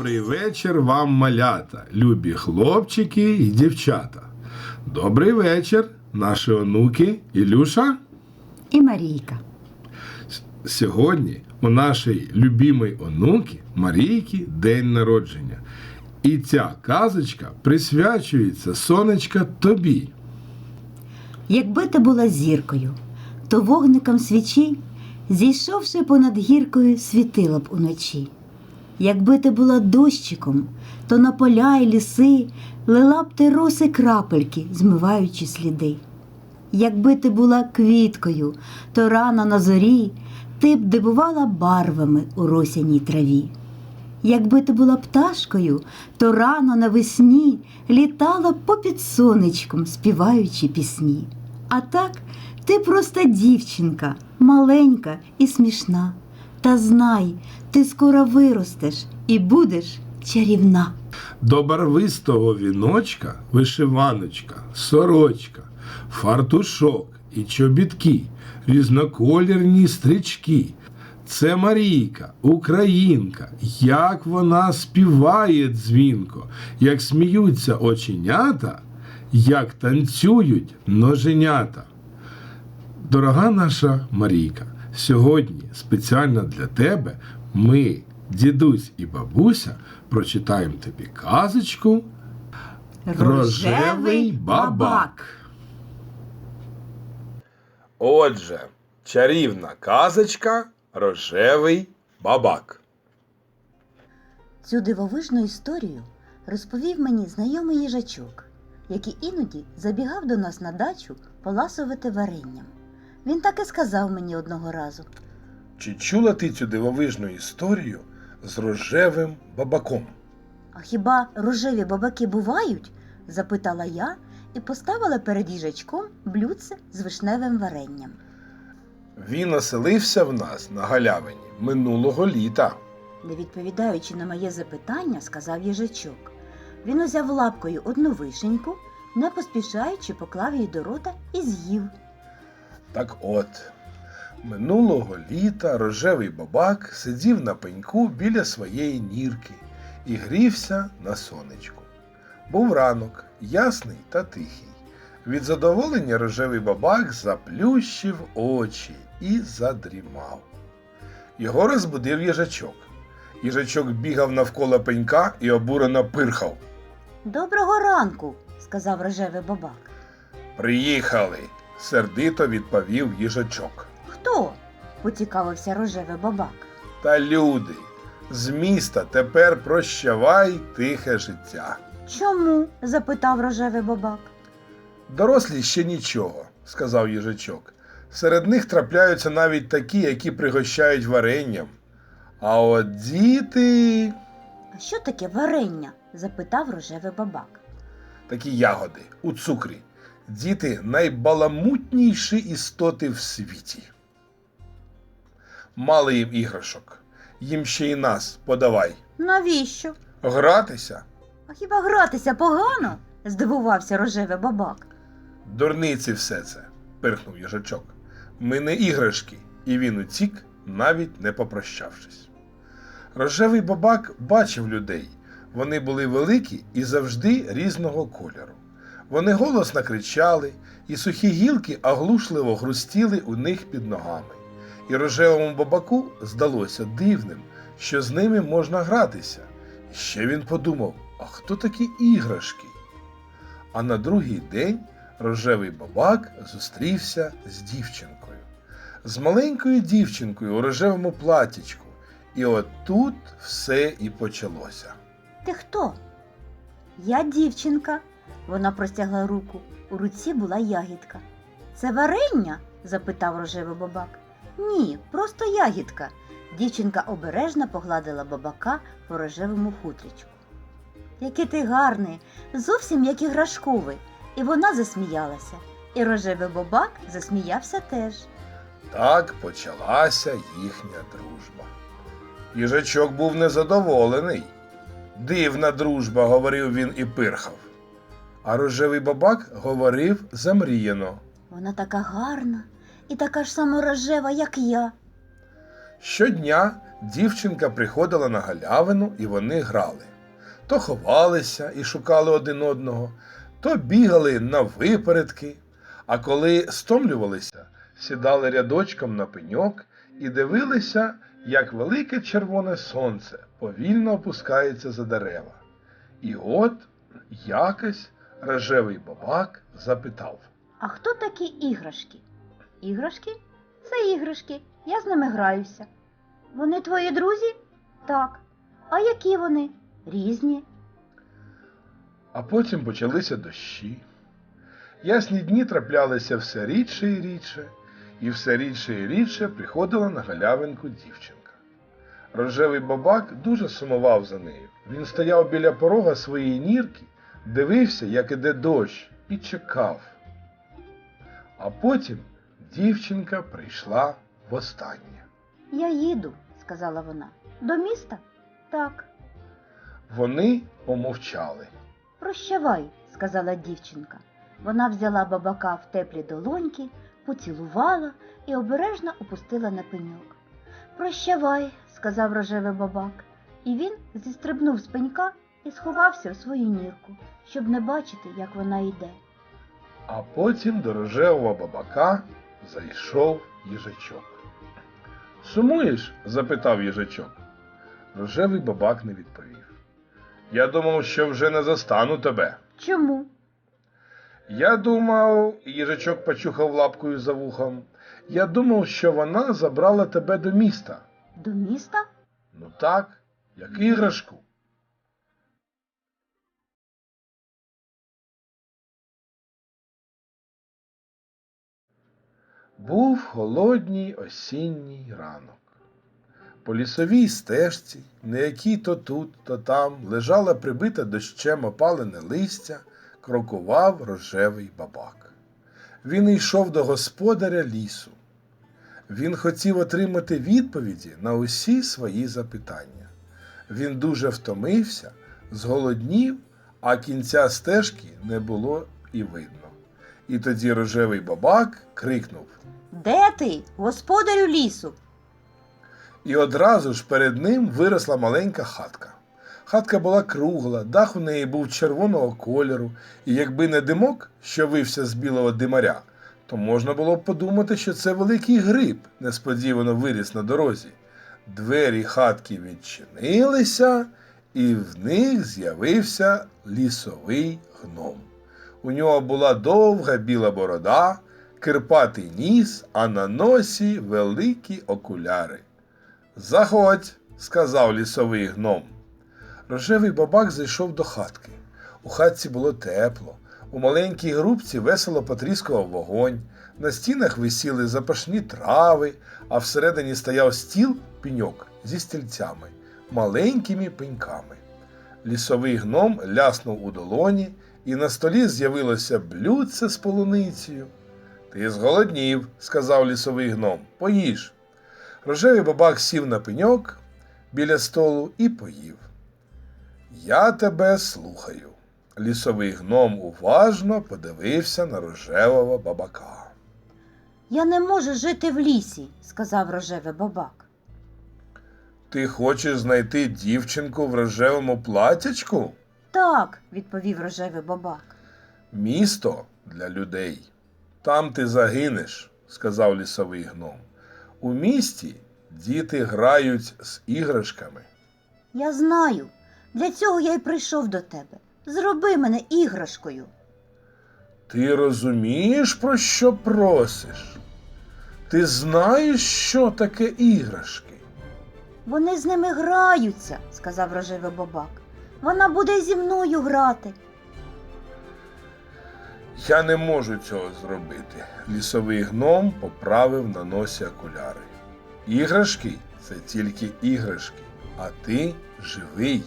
Добрий вечір вам, малята, любі хлопчики і дівчата. Добрий вечір, наші онуки Ілюша. І Марійка. Сьогодні у нашої любімої онуки Марійки день народження. І ця казочка присвячується сонечка тобі. Якби ти була зіркою, то вогником свічі, зійшовши понад гіркою, світила б уночі. Якби ти була дощиком, то на поля й ліси лила б ти роси крапельки, змиваючи сліди. Якби ти була квіткою, то рано на зорі ти б дивувала барвами у росяній траві. Якби ти була пташкою, то рано навесні літала попід сонечком, співаючи пісні. А так ти просто дівчинка, маленька і смішна. Та знай, ти скоро виростеш і будеш чарівна. До барвистого віночка вишиваночка, сорочка, фартушок і чобітки, різноколірні стрічки. Це Марійка, українка, як вона співає дзвінко, як сміються оченята, як танцюють ноженята. Дорога наша Марійка, сьогодні спеціально для тебе ми, дідусь і бабуся, прочитаємо тобі казочку Рожевий бабак. Отже, чарівна казочка Рожевий бабак. Цю дивовижну історію розповів мені знайомий їжачок, який іноді забігав до нас на дачу поласувати варенням. Він так і сказав мені одного разу. Чи чула ти цю дивовижну історію з рожевим бабаком? А хіба рожеві бабаки бувають? запитала я і поставила перед їжачком блюдце з вишневим варенням. Він оселився в нас на галявині минулого літа. Не відповідаючи на моє запитання, сказав їжачок. Він узяв лапкою одну вишеньку, не поспішаючи поклав її до рота і з'їв. Так от, минулого літа рожевий бабак сидів на пеньку біля своєї нірки і грівся на сонечку. Був ранок, ясний та тихий. Від задоволення рожевий бабак заплющив очі і задрімав. Його розбудив їжачок. Їжачок бігав навколо пенька і обурено пирхав. Доброго ранку, сказав рожевий бабак. Приїхали, сердито відповів їжачок. Хто? поцікавився рожевий бабак. Та люди, з міста тепер прощавай тихе життя. Чому? запитав рожевий бабак. Дорослі ще нічого, сказав їжачок. Серед них трапляються навіть такі, які пригощають варенням. А от діти А що таке варення? запитав рожевий бабак. такі ягоди у цукрі. Діти найбаламутніші істоти в світі. Мало їм іграшок. Їм ще й нас подавай. Навіщо? Гратися? А хіба гратися погано? здивувався рожевий бабак. Дурниці все це, пирхнув їжачок. Ми не іграшки, і він утік, навіть не попрощавшись. Рожевий бабак бачив людей. Вони були великі і завжди різного кольору. Вони голосно кричали, і сухі гілки оглушливо грустіли у них під ногами. І рожевому бабаку здалося дивним, що з ними можна гратися. І ще він подумав: а хто такі іграшки? А на другий день рожевий бабак зустрівся з дівчинкою, з маленькою дівчинкою у рожевому платічку. І от тут все і почалося. Ти хто? Я дівчинка. Вона простягла руку. У руці була ягідка. Це варення? запитав рожевий бабак. Ні, просто ягідка. Дівчинка обережно погладила бабака по рожевому хутрічку. Який ти гарний, зовсім як іграшковий. І вона засміялася. І рожевий бабак засміявся теж. Так почалася їхня дружба. Їжачок був незадоволений. Дивна дружба, говорив він і пирхав. А рожевий бабак говорив замріяно. Вона така гарна і така ж сама рожева, як я. Щодня дівчинка приходила на галявину і вони грали. То ховалися і шукали один одного, то бігали на випередки, а коли стомлювалися, сідали рядочком на пеньок і дивилися, як велике червоне сонце повільно опускається за дерева. І от якось рожевий бабак запитав. А хто такі іграшки? Іграшки? Це іграшки. Я з ними граюся. Вони твої друзі? Так. А які вони? Різні. А потім почалися дощі. Ясні дні траплялися все рідше і рідше, і все рідше і рідше приходила на галявинку дівчинка. Рожевий бабак дуже сумував за нею. Він стояв біля порога своєї нірки, дивився, як іде дощ, і чекав. А потім дівчинка прийшла востаннє. Я їду, сказала вона. До міста? Так. Вони помовчали. Прощавай, сказала дівчинка. Вона взяла бабака в теплі долоньки, поцілувала і обережно опустила на пеньок. Прощавай, сказав рожевий бабак, і він зістрибнув з пенька і сховався в свою нірку, щоб не бачити, як вона йде. А потім до рожевого бабака зайшов їжачок. Сумуєш? запитав їжачок. Рожевий бабак не відповів. Я думав, що вже не застану тебе. Чому? Я думав, їжачок почухав лапкою за вухом. Я думав, що вона забрала тебе до міста. До міста? Ну так, як іграшку. Був холодній осінній ранок. По лісовій стежці, на якій то тут, то там лежала прибита дощем опалене листя, крокував рожевий бабак. Він йшов до господаря лісу. Він хотів отримати відповіді на усі свої запитання. Він дуже втомився, зголоднів, а кінця стежки не було і видно. І тоді рожевий бабак крикнув. Де ти, господарю лісу? І одразу ж перед ним виросла маленька хатка. Хатка була кругла, дах у неї був червоного кольору, і якби не димок, що вився з білого димаря, то можна було б подумати, що це великий гриб несподівано виріс на дорозі. Двері хатки відчинилися, і в них з'явився лісовий гном. У нього була довга біла борода, кирпатий ніс, а на носі великі окуляри. Заходь, сказав лісовий гном. Рожевий бабак зайшов до хатки. У хатці було тепло. У маленькій грубці весело потріскував вогонь, на стінах висіли запашні трави, а всередині стояв стіл піньок зі стільцями, маленькими пеньками. Лісовий гном ляснув у долоні, і на столі з'явилося блюдце з полуницею. Ти зголоднів, сказав лісовий гном. Поїж. Рожевий бабак сів на пеньок біля столу і поїв. Я тебе слухаю. Лісовий гном уважно подивився на рожевого бабака. Я не можу жити в лісі, сказав рожевий бабак. Ти хочеш знайти дівчинку в рожевому платячку? Так, відповів рожевий бабак. Місто для людей. Там ти загинеш, сказав лісовий гном. У місті діти грають з іграшками. Я знаю. Для цього я й прийшов до тебе. Зроби мене іграшкою. Ти розумієш, про що просиш? Ти знаєш, що таке іграшки? Вони з ними граються, сказав рожевий бабак. Вона буде зі мною грати. Я не можу цього зробити. Лісовий гном поправив на носі окуляри. Іграшки це тільки іграшки, а ти живий.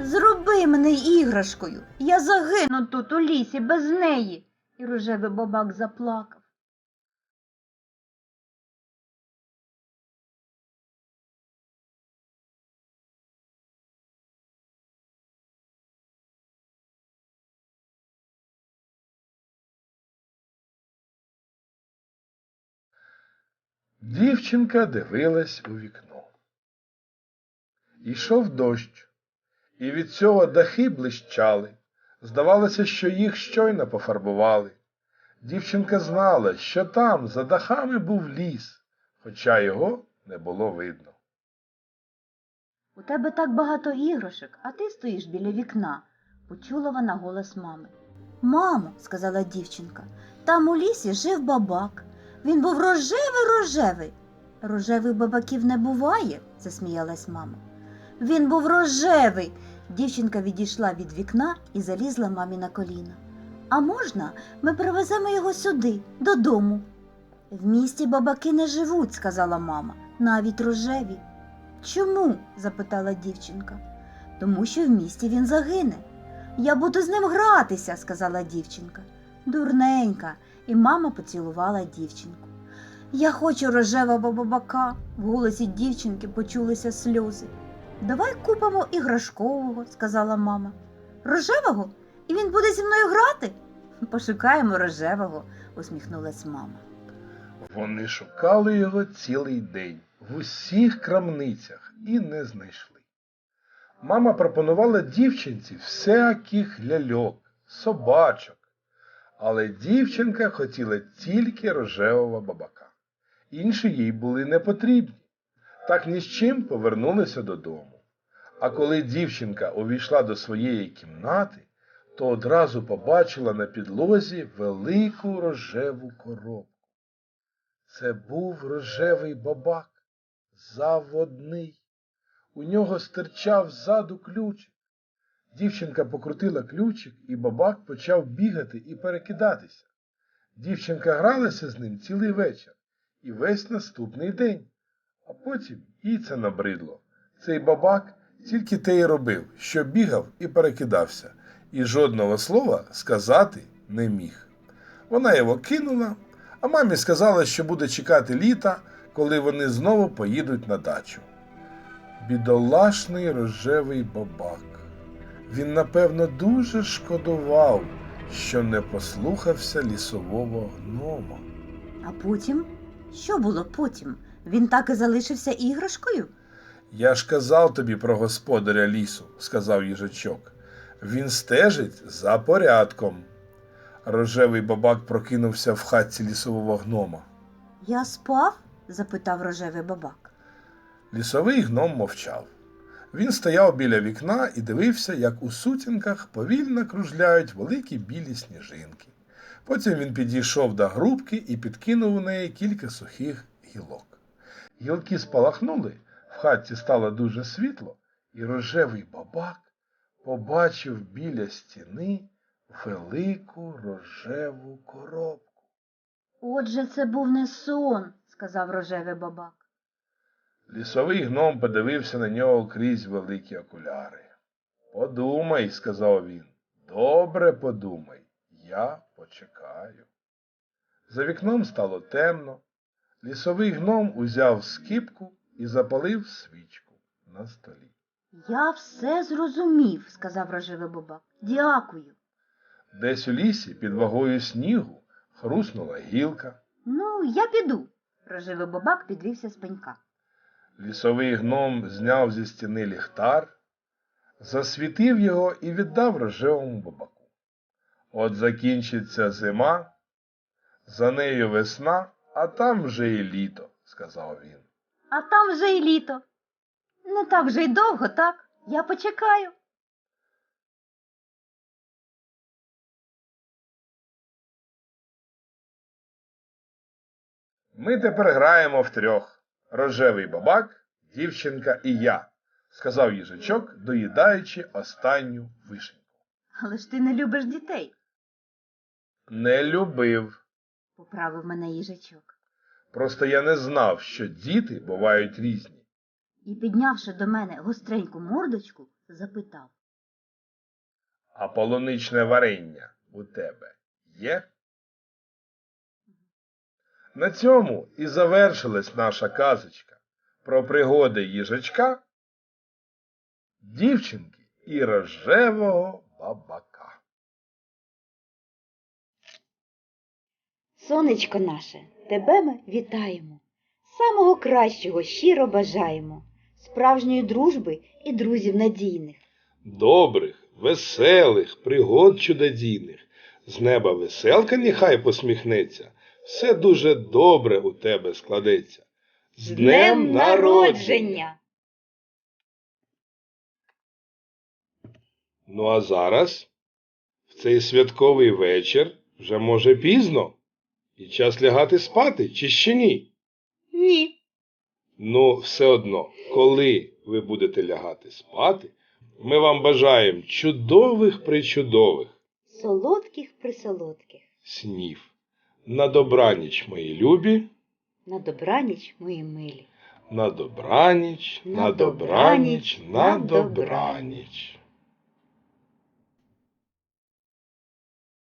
Зроби мене іграшкою. Я загину тут у лісі без неї. І рожевий бабак заплакав. Дівчинка дивилась у вікно. Йшов дощ, і від цього дахи блищали. Здавалося, що їх щойно пофарбували. Дівчинка знала, що там за дахами був ліс, хоча його не було видно. У тебе так багато іграшок, а ти стоїш біля вікна, почула вона голос мами. Мамо, сказала дівчинка, там у лісі жив бабак. Він був рожевий рожевий. Рожевих бабаків не буває, засміялась мама. Він був рожевий. Дівчинка відійшла від вікна і залізла мамі на коліна. А можна, ми привеземо його сюди, додому. В місті бабаки не живуть, сказала мама, навіть рожеві. Чому? запитала дівчинка. Тому що в місті він загине. Я буду з ним гратися, сказала дівчинка. Дурненька, і мама поцілувала дівчинку. Я хочу рожевого бабака. В голосі дівчинки почулися сльози. Давай купимо іграшкового, сказала мама. Рожевого? І він буде зі мною грати? Пошукаємо рожевого, усміхнулась мама. Вони шукали його цілий день в усіх крамницях і не знайшли. Мама пропонувала дівчинці всяких ляльок, собачок, але дівчинка хотіла тільки рожевого бабака. Інші їй були не потрібні. Так ні з чим повернулися додому. А коли дівчинка увійшла до своєї кімнати, то одразу побачила на підлозі велику рожеву коробку. Це був рожевий бабак, заводний. У нього стирчав ззаду ключик. Дівчинка покрутила ключик, і бабак почав бігати і перекидатися. Дівчинка гралася з ним цілий вечір і весь наступний день. А потім їй це набридло. Цей бабак тільки те й робив, що бігав і перекидався, і жодного слова сказати не міг. Вона його кинула, а мамі сказала, що буде чекати літа, коли вони знову поїдуть на дачу. Бідолашний рожевий бабак. Він, напевно, дуже шкодував, що не послухався лісового гнома. А потім? Що було потім? Він так і залишився іграшкою? Я ж казав тобі про господаря лісу, сказав їжачок. Він стежить за порядком. Рожевий бабак прокинувся в хатці лісового гнома. Я спав? запитав рожевий бабак. Лісовий гном мовчав. Він стояв біля вікна і дивився, як у сутінках повільно кружляють великі білі сніжинки. Потім він підійшов до грубки і підкинув у неї кілька сухих гілок. Гілки спалахнули, в хатці стало дуже світло, і рожевий бабак побачив біля стіни велику рожеву коробку. Отже, це був не сон, сказав рожевий бабак. Лісовий гном подивився на нього крізь великі окуляри. Подумай, сказав він. Добре подумай, я почекаю. За вікном стало темно. Лісовий гном узяв скипку і запалив свічку на столі. Я все зрозумів, сказав рожевий бабак. Дякую. Десь у лісі під вагою снігу хруснула гілка. Ну, я піду. Рожевий бабак підвівся з пенька. Лісовий гном зняв зі стіни ліхтар, засвітив його і віддав рожевому бабаку. От закінчиться зима, за нею весна, а там вже і літо, сказав він. А там вже й літо. Не так вже й довго, так? Я почекаю. Ми тепер граємо втрьох. Рожевий бабак, дівчинка і я, сказав їжачок, доїдаючи останню вишеньку. Але ж ти не любиш дітей, Не любив. поправив мене їжачок. Просто я не знав, що діти бувають різні. І, піднявши до мене гостреньку мордочку, запитав. А полуничне варення у тебе є? На цьому і завершилась наша казочка про пригоди їжачка, дівчинки і рожевого бабака. Сонечко наше, тебе ми вітаємо. Самого кращого щиро бажаємо. справжньої дружби і друзів надійних. добрих, веселих, пригод чудодійних. З неба веселка нехай посміхнеться, все дуже добре у тебе складеться. З днем народження! Ну а зараз, в цей святковий вечір, вже може пізно, і час лягати спати, чи ще ні? Ні. Ну, все одно, коли ви будете лягати спати, ми вам бажаємо чудових причудових Солодких присолодких. снів. На добраніч, мої любі, На добраніч, мої милі. на добраніч, на На добраніч, добраніч, на добраніч.